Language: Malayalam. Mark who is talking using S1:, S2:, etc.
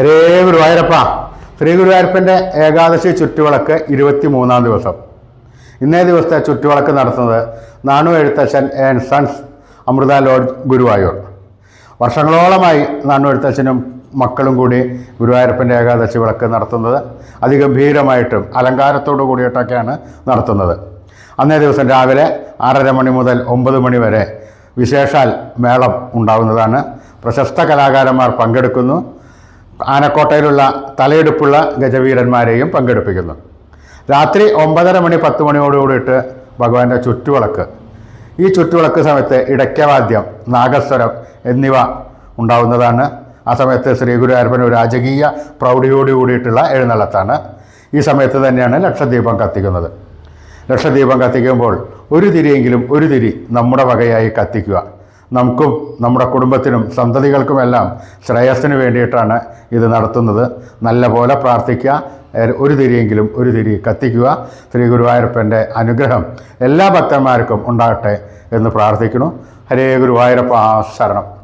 S1: ഹരേ ഗുരുവായൂരപ്പ. ശ്രീ ഗുരുവായൂരപ്പന്റെ ഏകാദശി ചുറ്റുവിളക്ക് ഇരുപത്തി മൂന്നാം ദിവസം. ഇന്നേ ദിവസത്തെ ചുറ്റുവിളക്ക് നടത്തുന്നത് Nanu Ezhuthachan and sons Amrita lodge Guruvayur. വർഷങ്ങളോളമായി Nanu എഴുത്തച്ഛനും മക്കളും കൂടി ഗുരുവായൂരപ്പന്റെ ഏകാദശി വിളക്ക് നടത്തുന്നത് അതിഗംഭീരമായിട്ടും അലങ്കാരത്തോടു കൂടിയിട്ടൊക്കെയാണ് നടത്തുന്നത്. അന്നേ ദിവസം രാവിലെ ആറര മണി മുതൽ ഒമ്പത് മണി വരെ വിശേഷാൽ മേളം ഉണ്ടാകുന്നതാണ് പ്രശസ്ത കലാകാരന്മാർ പങ്കെടുക്കുന്നു. ആനക്കോട്ടയിലുള്ള തലയെടുപ്പുള്ള ഗജവീരന്മാരെയും പങ്കെടുപ്പിക്കുന്നു. രാത്രി ഒമ്പതര മണി പത്ത് മണിയോടുകൂടിയിട്ട് ഭഗവാന്റെ ചുറ്റുവിളക്ക്. ഈ ചുറ്റുവിളക്ക് സമയത്ത് ഇടയ്ക്കവാദ്യം നാഗസ്വരം എന്നിവ ഉണ്ടാവുന്നതാണ്. ആ സമയത്ത് ശ്രീ ഗുരുവായൂരപ്പൻ ഒരു രാജകീയ പ്രൗഢിയോട് കൂടിയിട്ടുള്ള എഴുന്നള്ളത്താണ്. ഈ സമയത്ത് തന്നെയാണ് ലക്ഷദ്വീപം കത്തിക്കുന്നത്. ലക്ഷദ്വീപം കത്തിക്കുമ്പോൾ ഒരു തിരിയെങ്കിലും ഒരു തിരി നമ്മുടെ വകയായി കത്തിക്കുക. നമുക്കും നമ്മുടെ കുടുംബത്തിനും സന്തതികൾക്കുമെല്ലാം ശ്രേയസ്സിന് വേണ്ടിയിട്ടാണ് ഇത് നടത്തുന്നത്. നല്ല പോലെ പ്രാർത്ഥിക്കുക ഒരു തിരിയെങ്കിലും ഒരു തിരി കത്തിക്കുക. ശ്രീ ഗുരുവായൂരപ്പന്റെ അനുഗ്രഹം എല്ലാ ഭക്തന്മാർക്കും ഉണ്ടാകട്ടെ എന്ന് പ്രാർത്ഥിക്കുന്നു. ഹരേ ഗുരുവായൂരപ്പ ശരണം.